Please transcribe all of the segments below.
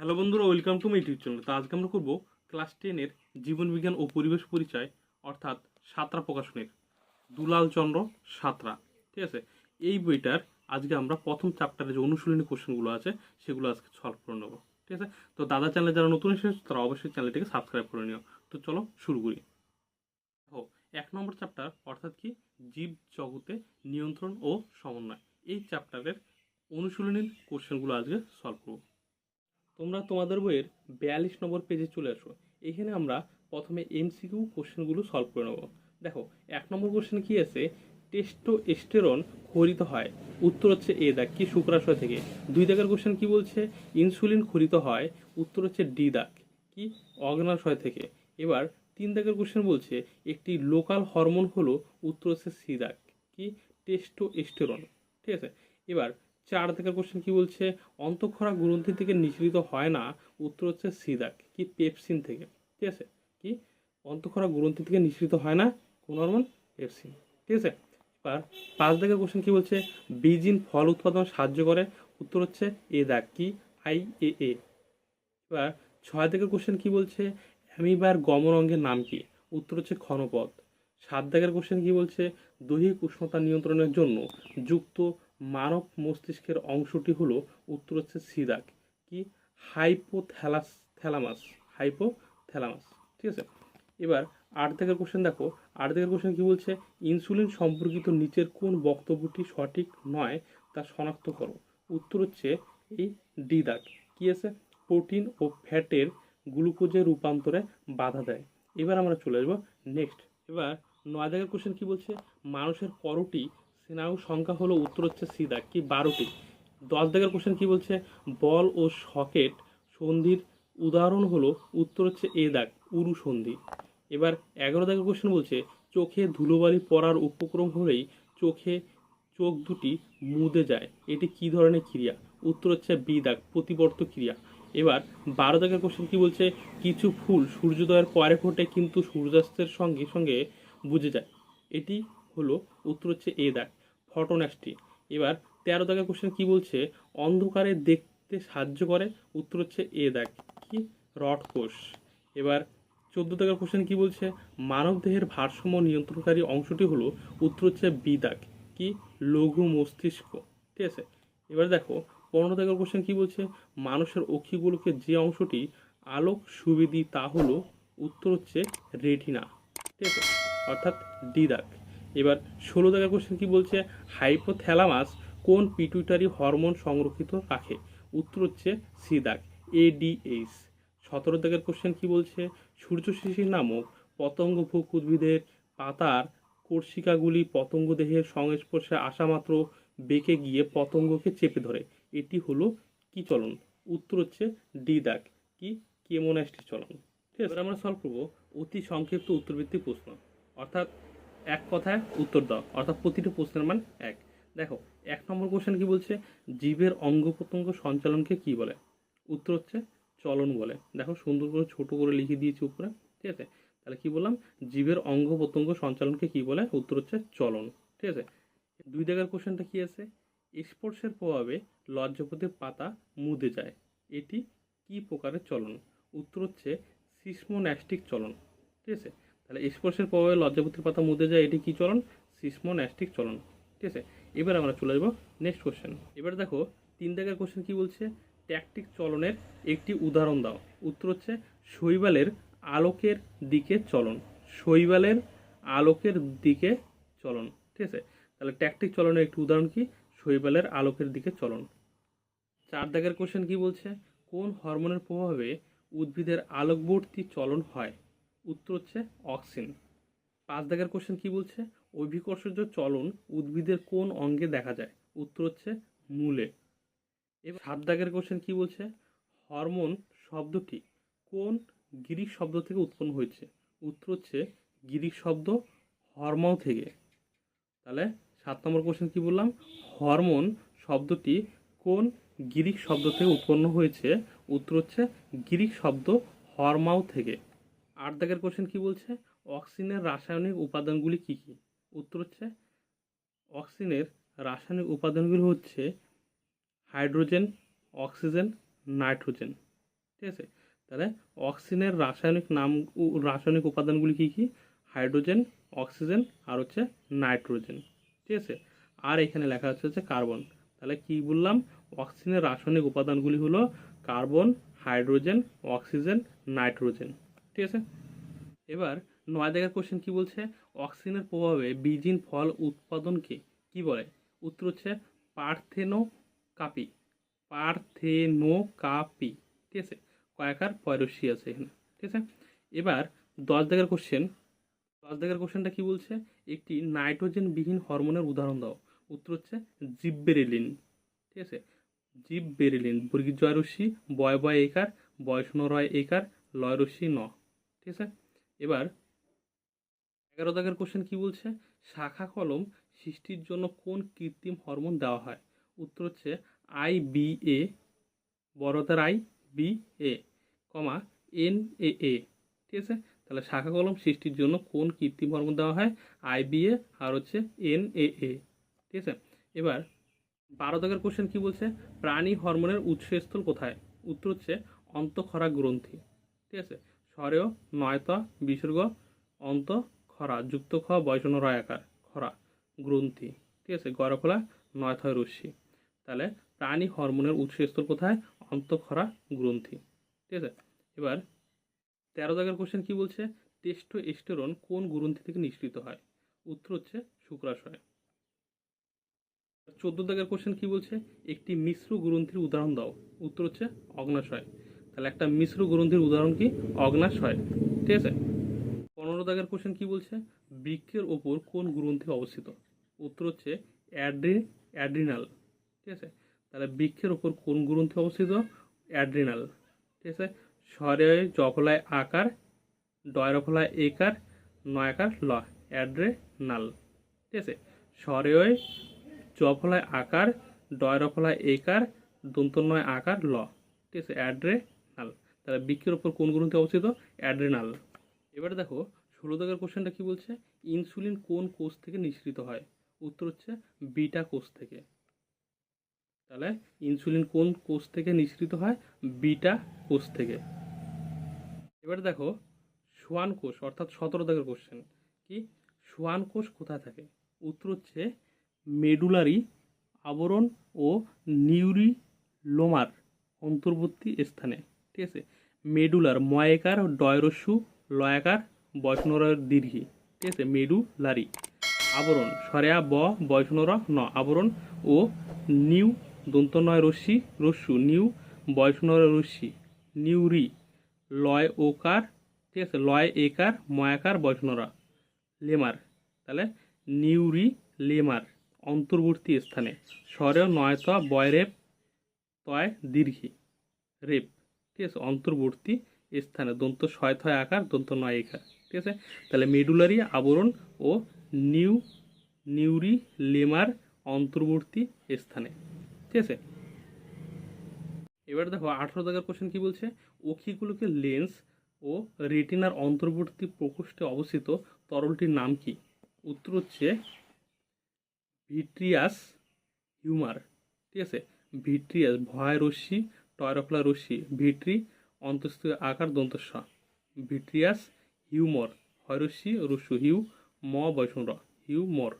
Hello বন্ধুরা, welcome to my YouTube channel. তো আজকে আমরা করব ক্লাস টেনের জীবন বিজ্ঞান ও পরিবেশ পরিচয়, অর্থাৎ সাঁতরা প্রকাশনের। দুলাল চন্দ্র সাঁতরা, ঠিক আছে? এই বইটার আজকে আমরা প্রথম চ্যাপ্টারে যে অনুশীলনী কোশ্চেনগুলো আছে, সেগুলো আজকে সলভ করে নেব, ঠিক আছে? তো দাদা চ্যানেলে যারা নতুন এসেছে, তারা অবশ্যই চ্যানেলটিকে সাবস্ক্রাইব করে নিও। তো চলো শুরু করি। ও এক নম্বর চ্যাপ্টার অর্থাৎ কি? জীব জগতে নিয়ন্ত্রণ ও সমন্বয়। এই চ্যাপ্টারের অনুশীলনীর কোশ্চেনগুলো আজকে সলভ করব। তোমরা তোমাদের বইয়ের বিয়াল্লিশ নম্বর পেজে চলে আসো। এখানে আমরা প্রথমে এমসিকিউ কোশ্চেনগুলো সলভ করে নেব। দেখো, এক নম্বর কোশ্চেন কি আছে? টেস্টোস্টেরন খরিত হয়। উত্তর হচ্ছে এ দাগ কি শুক্রাশয় থেকে। দুই দাগের কোশ্চেন কি বলছে? ইনসুলিন খরিত হয়। উত্তর হচ্ছে ডি দাগ। কি? অগ্নাশয় থেকে। এবার তিন দাগের কোশ্চেন বলছে, একটি লোকাল হরমোন হলো, উত্তর হচ্ছে সি দাগ। কি? টেস্টোস্টেরন ঠিক আছে? এবার চার দাগের কোশ্চেন কি বলছে? অন্তঃক্ষরা গ্রন্থি থেকে নিঃসৃত হয় না। উত্তর হচ্ছে সিদাক কি পেপসিন থেকে। ঠিক আছে? কি? অন্তঃক্ষরা গ্রন্থি থেকে নিঃসৃত হয় না, কোন হরমোন? পেপসিন। ঠিক আছে? এবার পাঁচ দাগের কোশ্চেন কি বলছে? বীজিন ফল উৎপাদন সাহায্য করে। উত্তর হচ্ছে এ দাগ, কি? I A A. এবার ছয় দাগের কোশ্চেন কি বলছে? অ্যামিবার গমন অঙ্গের নাম কি? উত্তর হচ্ছে ক্ষণপদ সাত দাগের কোশ্চেন কি বলছে? দৈহিক উষ্ণতা নিয়ন্ত্রণের জন্য যুক্ত মানব মস্তিষ্কের অংশটি হলো উত্তর হচ্ছে সিদাক কি? Hypothalamus, thalamus, hypothalamus. ঠিক আছে? এবার আট থেকে কোশ্চেন দেখো। আট কোশ্চেন কি বলছে? ইনসুলিন সম্পর্কিত নিচের কোন বক্তব্যটি সঠিক নয় তা শনাক্ত করো। উত্তর হচ্ছে এই ডি দাগ। কি আছে? প্রোটিন ও ফ্যাটের গ্লুকোজে রূপান্তরে বাধা দেয়। এবার আমরা চলে আসব নেক্সট। এবার নয় দাগের কোশ্চেন কি বলছে? মানুষের পরটি স্নায়ু সংখ্যা হলো উত্তর হচ্ছে সিদা, কি বারোটি। দশ দাগের কোশ্চেন কি বলছে? বল ও সকেট সন্ধির উদাহরণ হলো উত্তর হচ্ছে এ দাগ, উরু সন্ধি। এবার এগারো দাগের কোশ্চেন বলছে, চোখে ধুলোবালি পড়ার উপক্রম হলেই চোখে চোখ দুটি মুদে যায়। এটি কি ধরনের ক্রিয়া? উত্তর হচ্ছে বি দাগ, প্রতিবর্ত ক্রিয়া। এবার বারো দাগের কোশ্চেন কি বলছে? কিছু ফুল সূর্যোদয়ের পরে ফোটে কিন্তু সূর্যাস্তের সঙ্গে সঙ্গে বুঝে যায়। এটি হলো উত্তর হচ্ছে এ দাগ ফটোন্যাস্টি এবার তেরো দাগের কোশ্চেন কি বলছে? অন্ধকারে দেখতে সাহায্য করে, উত্তর হচ্ছে এ দাগ। কি? রড কোষ। এবার চোদ্দ দাগের কোশ্চেন কি বলছে? মানব দেহের ভারসাম্য নিয়ন্ত্রণকারী অংশটি হলো, উত্তর হচ্ছে বি দাগ। কি? লঘু মস্তিষ্ক। ঠিক আছে? এবার দেখো, পনেরো দাগের কোশ্চেন কি বলছে? মানুষের অক্ষিগুলোকে যে অংশটি আলোক সুবিধি তা হলো, উত্তর হচ্ছে রেটিনা। ঠিক আছে? অর্থাৎ ডি দাগ। এবার ষোলো দাগের কোশ্চেন কি বলছে? হাইপোথ্যালামাস কোন পিটুইটারি হরমোন সংরক্ষিত রাখে? উত্তর হচ্ছে সি দাগ এডিএইচ সতেরো দাগের কোশ্চেন কি বলছে? সূর্য শিশির নামক পতঙ্গভুক উদ্ভিদের পাতার কর্ষিকাগুলি পতঙ্গ দেহের সংস্পর্শে আসা মাত্র বেঁকে গিয়ে পতঙ্গকে চেপে ধরে। এটি হলো কি চলন? উত্তর হচ্ছে ডি দাগ, কি? কেমোনাস্টি চলন। ঠিক আছে? আমরা সলভ করব অতি সংক্ষিপ্ত উত্তরভিত্তিক প্রশ্ন। অর্থাৎ এক কথায় উত্তর দাও, অর্থাৎ প্রতিটি প্রশ্নের মান এক। দেখো, এক নম্বর কোশ্চেন কি বলছে? জীবের অঙ্গ প্রত্যঙ্গ সঞ্চালনকে কি বলে? উত্তর হচ্ছে চলন বলে। দেখো, সুন্দর করে ছোট করে লিখে দিয়েছি উপরে, ঠিক আছে? তাহলে কি বললাম? জীবের অঙ্গ প্রত্যঙ্গ সঞ্চালনকে কি বলে? উত্তর হচ্ছে চলন, ঠিক আছে? দুই জায়গার কোশ্চেনটা কি আছে? স্পর্শের প্রভাবে লজ্জাপতির পাতা মুদে যায়। এটি কি প্রকারের চলন? উত্তর হচ্ছে সিসমোন্যাস্টিক চলন, ঠিক আছে? তাহলে স্পর্শের প্রভাবে লজ্জাপতির পাতা মুদে যায়, এটি কি চলন? সিসমোন্যাস্টিক চলন। ঠিক আছে? এবার আমরা চলে যাব নেক্সট কোশ্চেন এবার দেখো, তিন দাগের কোশ্চেন কি বলছে? ট্যাকটিক চলনের একটি উদাহরণ দাও। উত্তর হচ্ছে, শৈবালের আলোকের দিকে চলন। শৈবালের আলোকের দিকে চলন। ঠিক আছে? তাহলে ট্যাকটিক চলনের একটি উদাহরণ কি? শৈবালের আলোকের দিকে চলন। চার দাগের কোশ্চেন কি বলছে? কোন হরমোনের প্রভাবে উদ্ভিদের আলোকবর্তী চলন হয়? উত্তর হচ্ছে অক্সিন। পাঁচ দাগের কোশ্চেন কি বলছে? অভিকর্ষজ চলন উদ্ভিদের কোন অঙ্গে দেখা যায়? উত্তর হচ্ছে মূলে। এবার সাত দাগের কোশ্চেন কি বলছে? হরমোন শব্দটি কোন গ্রিক শব্দ থেকে উৎপন্ন হয়েছে? উত্তর হচ্ছে গ্রিক শব্দ হরমাও থেকে। তাহলে সাত নম্বর কোশ্চেন কি বললাম? হরমোন শব্দটি কোন গ্রিক শব্দ থেকে উৎপন্ন হয়েছে? উত্তর হচ্ছে গ্রিক শব্দ হরমাও থেকে। আট দাগের কোশ্চেন কি বলছে? অক্সিজেনের রাসায়নিক উপাদানগুলি কি কি? উত্তর হচ্ছে অক্সিজেনের রাসায়নিক উপাদানগুলি হচ্ছে হাইড্রোজেন, অক্সিজেন, নাইট্রোজেন। ঠিক আছে? তাহলে অক্সিজেনের রাসায়নিক নাম রাসায়নিক উপাদানগুলি কী কী? হাইড্রোজেন, অক্সিজেন আর হচ্ছে নাইট্রোজেন। ঠিক আছে? আর এখানে লেখা হচ্ছে হচ্ছে কার্বন। তাহলে কি বললাম? অক্সিজেনের রাসায়নিক উপাদানগুলি হলো কার্বন, হাইড্রোজেন, অক্সিজেন, নাইট্রোজেন। ঠিক আছে? এবার নয় দেখার কোশ্চেন কি বলছে? অক্সিজেনের প্রভাবে বীজিন ফল উৎপাদনকে কি বলে? উত্তর হচ্ছে পার্থেনো কাপি পার্থেনো কাপি ঠিক আছে? কয়েকার পয়রসি আছে এখানে। ঠিক আছে? এবার দশ দেখার কোশ্চেন দশ দেখার কোশ্চেনটা কি বলছে? একটি নাইট্রোজেন বিহীন হরমোনের উদাহরণ দাও। উত্তর হচ্ছে জিব্বেরেলিন। ঠিক আছে? জিব্বেরেলিন। বর্গীর জয় রশ্মি বয় বয় একার বয়সন রয় একার লয় রশ্মি ন। ঠিক আছে? এবার এগারো দাগের কোশ্চেন কি বলছে? শাখা কলম সৃষ্টির জন্য কোন কৃত্রিম হরমোন দেওয়া হয়? উত্তর হচ্ছে I B A বড়তার I B A comma N A A ঠিক আছে? তাহলে শাখা কলম সৃষ্টির জন্য কোন কৃত্রিম হরমোন দেওয়া হয়? আই বি এ আর হচ্ছে এন এ এ ঠিক আছে? এবার বারো দাগের কোশ্চেন কি বলছে? প্রাণী হরমোনের উৎসস্থল কোথায়? উত্তর হচ্ছে অন্তঃক্ষরা গ্রন্থি, ঠিক আছে? স্বরেও নয়তা, বিসর্গ, অন্ত, খরা, যুক্ত খ বয়সন রয় আকার খরা, গ্রন্থি। ঠিক আছে গড়খোলা নয়থয় রশ্মি। তাহলে প্রাণী হরমোনের উৎসস্থল কোথায়? অন্তঃক্ষরা গ্রন্থি। ঠিক আছে, এবার তেরো দাগের কোশ্চেন কি বলছে? টেস্টো এস্টেরন কোন গ্রন্থি থেকে নিঃসৃত হয়? উত্তর হচ্ছে শুক্রাশয়। চোদ্দ দাগের কোশ্চেন কি বলছে? একটি মিশ্র গ্রন্থির উদাহরণ দাও। উত্তর হচ্ছে অগ্নাশয়। তাহলে একটা মিশ্র গ্রন্থির উদাহরণ কি? অগ্নাশয় ঠিক আছে? পনেরো দাগের কোশ্চেন কি বলছে? বৃক্ষের ওপর কোন গ্রন্থি অবস্থিত? উত্তর হচ্ছে অ্যাড্রি, অ্যাড্রিনাল। ঠিক আছে? তাহলে বৃক্ষের ওপর কোন গ্রন্থি অবস্থিত? অ্যাড্রিনাল। ঠিক আছে? স্বরে জফলায় আকার ডয়রফলায় একার, নয়াকার ল অ্যাড্রেনাল। ঠিক আছে? স্বরে জফলায় আকার ডয়রফলায় একার দন্তনয় আকার ল ঠিক আছে? অ্যাড্রেনাল তাহলে বৃক্ষের ওপর কোন গ্রন্থি অবস্থিত? অ্যাড্রেনাল। এবারে দেখো, ষোলো দাগের কোশ্চেনটা কি বলছে? ইনসুলিন কোন কোষ থেকে নিঃসৃত হয়? উত্তর হচ্ছে বিটা কোষ থেকে। তাহলে ইনসুলিন কোন কোষ থেকে নিঃসৃত হয়? বিটা কোষ থেকে। এবারে দেখো, সোয়ান কোষ, অর্থাৎ সতেরো দাগের কোশ্চেন। কি? সোয়ান কোষ কোথায় থাকে? উত্তর হচ্ছে মেডুলারি আবরণ ও নিউরিলোমার অন্তর্বর্তী স্থানে। ঠিক আছে? মেডুলার, ময়াকার ডয়রস্যু লয়াকার বয়সনরের দীর্ঘি। ঠিক আছে? মেডুলারি। আবরণ, সরেয়া, ব বয়সনর ন। আবরণ ও নিউ দন্তনয় রশ্মি রস্যু নিউ বয়সনর রশ্মি। নিউরি, লয় ওকার, ঠিক আছে? লয় একার, ময়াকার বয়সনরা লেমার, তাহলে নিউরি, লেমার, অন্তর্বর্তী স্থানে। স্বরেও নয়ত বয়রেপ তয়, দীর্ঘি। রেপ। ঠিক আছে? অন্তর্বর্তী স্থানে, দন্ত ছয় থয় আকার, দন্ত নয় একার ঠিক আছে? তাহলে মেডুলারি আবরণ ও নিউ নিউরি লেমার অন্তর্বর্তী স্থানে, ঠিক আছে? এবার দেখো, আঠেরো দাগের কোশ্চেন কি বলছে? অক্ষিগুলোকে লেন্স ও রেটিনার অন্তর্বর্তী প্রকোষ্ঠে অবস্থিত তরলটির নাম কি? উত্তর হচ্ছে ভিট্রিয়াস হিউমার, ঠিক আছে? ভিট্রিয়াস ভয় রশ্মি টয়রফলা রশ্মি ভিট্রি অন্তস্থ আকার দন্তস্ব। ভিট্রিয়াস হিউমর হয়রশ্মি রস্যু হিউ ম বৈষ্ণব হিউমর।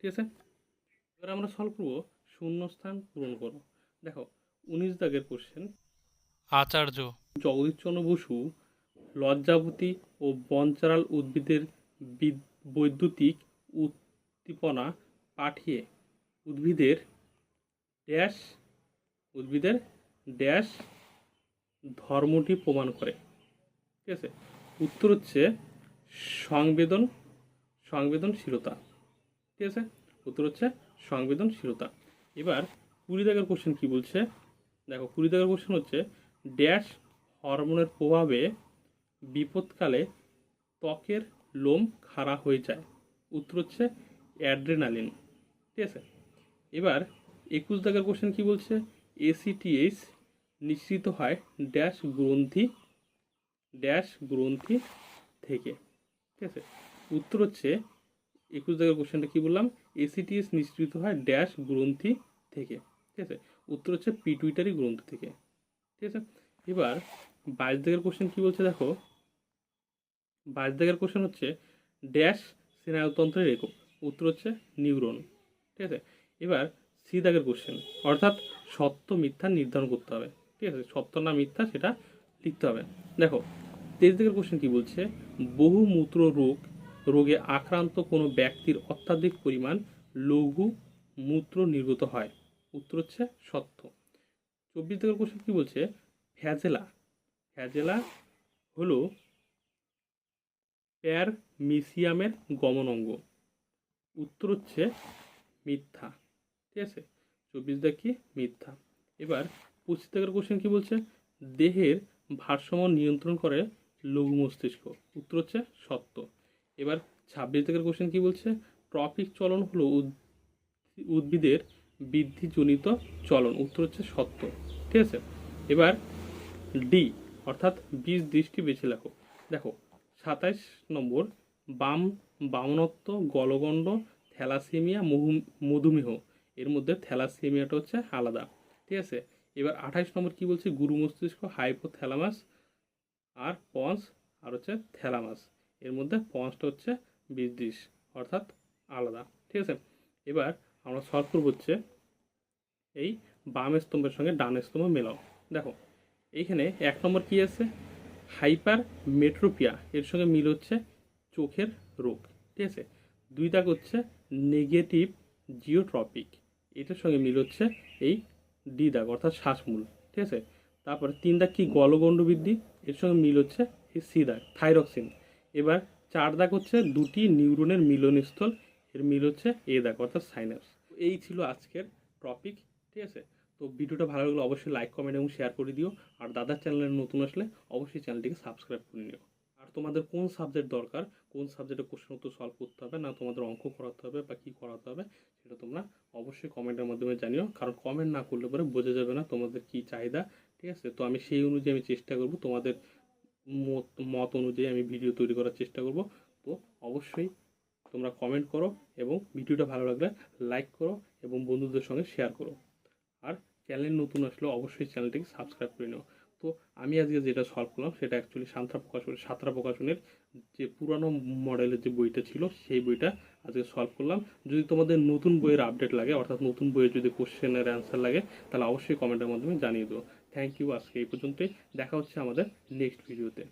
ঠিক আছে? এবার আমরা সলভ করব শূন্যস্থান পূরণ করো দেখো উনিশ দাগের কোশ্চেন আচার্য। জগদীশচন্দ্র বসু লজ্জাবতী ও বঞ্চারাল উদ্ভিদের বিদ- বৈদ্যুতিক উদ্দীপনা পাঠিয়ে উদ্ভিদের ড্যাশ উদ্ভিদের ড্যাশ ধর্মটি প্রমাণ করে। ঠিক আছে? উত্তর হচ্ছে সংবেদন, সংবেদনশীলতা। ঠিক আছে? উত্তর হচ্ছে সংবেদনশীলতা। এবার কুড়ি দাগের কোশ্চেন কী বলছে? দেখো, কুড়ি দাগের কোশ্চেন হচ্ছে, ড্যাশ হরমোনের প্রভাবে বিপদকালে ত্বকের লোম খাড়া হয়ে যায়। উত্তর হচ্ছে অ্যাড্রেনালিন। ঠিক আছে? এবার একুশ দাগের কোশ্চেন কী বলছে? এসিটিএইচ নিঃসৃত হয় ড্যাশ গ্রন্থি ড্যাশ গ্রন্থি থেকে। ঠিক আছে? উত্তর হচ্ছে, একুশ দাগের কোশ্চেনটা কী বললাম? এসিটিএস নিঃসৃত হয় ড্যাশ গ্রন্থি থেকে। ঠিক আছে? উত্তর হচ্ছে পিটুইটারি গ্রন্থি থেকে। ঠিক আছে? এবার বাইশ দাগের কোশ্চেন কী বলছে দেখো? বাইশ দাগের কোশ্চেন হচ্ছে ড্যাশ স্নায়ুতন্ত্রের একক। উত্তর হচ্ছে নিউরন। ঠিক আছে? এবার সি দাগের কোশ্চেন অর্থাৎ সত্য মিথ্যা নির্ধারণ করতে হবে। ঠিক আছে, সত্য না মিথ্যা সেটা লিখতে হবে। দেখো, তেইশ দাগের কোশ্চেন কি বলছে? বহু মূত্র রোগ, রোগে আক্রান্ত কোনো ব্যক্তির অত্যাধিক পরিমাণ লঘু মূত্র নির্গত হয়। উত্তর হচ্ছে সত্য। চব্বিশ দাগের কোশ্চেন কি বলছে? ফ্যাজেলা। ফ্যাজেলা হলো প্যারমিসিয়ামের গমন অঙ্গ। উত্তর হচ্ছে মিথ্যা। ঠিক আছে? চব্বিশ দাগ কি? মিথ্যা। এবার পঁচিশ দাগের কোশ্চেন কি বলছে? দেহের ভারসাম্য নিয়ন্ত্রণ করে লঘু মস্তিষ্ক। উত্তর হচ্ছে সত্য। এবার ছাব্বিশ দাগের কোশ্চেন কি বলছে? ট্রপিক চলন হলো উদ- উদ্ভিদের বৃদ্ধিজনিত চলন। উত্তর হচ্ছে সত্য। ঠিক আছে? এবার ডি অর্থাৎ বীজ দৃষ্টি বেছে লেখো। দেখো, সাতাইশ নম্বর, বাম বামনত্ব, গলগণ্ড, থ্যালাসেমিয়া মহু- মধুমেহ। এর মধ্যে থ্যালাসেমিয়াটা হচ্ছে আলাদা। ঠিক আছে? এবার আঠাইশ নম্বর কি বলছে? গুরু মস্তিষ্ক হাইপোথ্যালামাস আর পন্স আর হচ্ছে থ্যালামাস এর মধ্যে পন্সটা হচ্ছে বীজদৃশ অর্থাৎ আলাদা। ঠিক আছে? এবার আমরা সলভ করব হচ্ছে এই বাম স্তম্ভের সঙ্গে ডান স্তম্ভ মেলাও। দেখো, এইখানে এক নম্বর কি আছে? হাইপার মেট্রোপিয়া এর সঙ্গে মিল হচ্ছে চোখের রোগ। ঠিক আছে? দুই দাগ হচ্ছে নেগেটিভ জিওট্রপিক এটার সঙ্গে মিল হচ্ছে এই ডি দাগ, অর্থাৎ শ্বাসমূল, ঠিক আছে? তারপরে তিন দাগ কি? গলগণ্ড বৃদ্ধি এর সঙ্গে মিল হচ্ছে এই সি দাগ, থাইরক্সিন। এবার চার দাগ হচ্ছে দুটি নিউরনের মিলনস্থল, এর মিল হচ্ছে এ দাগ, অর্থাৎ সাইনাস। এই ছিল আজকের টপিক, ঠিক আছে? তো ভিডিওটা ভালো লাগলে অবশ্যই লাইক, কমেন্ট এবং শেয়ার করে দিও। আর দাদার চ্যানেলে নতুন আসলে অবশ্যই চ্যানেলটিকে সাবস্ক্রাইব করে নিও। তোমাদের কোন সাবজেক্ট দরকার, কোন সাবজেক্টে কোশ্চেন উত্তর সলভ করতে হবে, না তোমাদের অঙ্ক করাতে হবে বা কী করাতে হবে, সেটা তোমরা অবশ্যই কমেন্টের মাধ্যমে জানিও। কারণ কমেন্ট না করলে পরে বোঝা যাবে না তোমাদের কী চাহিদা, ঠিক আছে? তো আমি সেই অনুযায়ী আমি চেষ্টা করব, তোমাদের মত মত অনুযায়ী আমি ভিডিও তৈরি করার চেষ্টা করব। তো অবশ্যই তোমরা কমেন্ট করো এবং ভিডিওটা ভালো লাগলে লাইক করো এবং বন্ধুদের সঙ্গে শেয়ার করো। আর চ্যানেল নতুন আসলে অবশ্যই চ্যানেলটিকে সাবস্ক্রাইব করে নিও। তো আমি আজকে যেটা সলভ করলাম সেটা অ্যাকচুয়ালি সান্ত্রা প্রকাশনের সাঁতরা প্রকাশনের যে পুরানো মডেলের যে বইটা ছিল, সেই বইটা আজকে সলভ করলাম। যদি তোমাদের নতুন বইয়ের আপডেট লাগে, অর্থাৎ নতুন বইয়ের যদি কোশ্চেনের অ্যান্সার লাগে, তাহলে অবশ্যই কমেন্টের মাধ্যমে জানিয়ে দেবো থ্যাংক ইউ আজকে এই পর্যন্তই। দেখা হচ্ছে আমাদের নেক্সট ভিডিওতে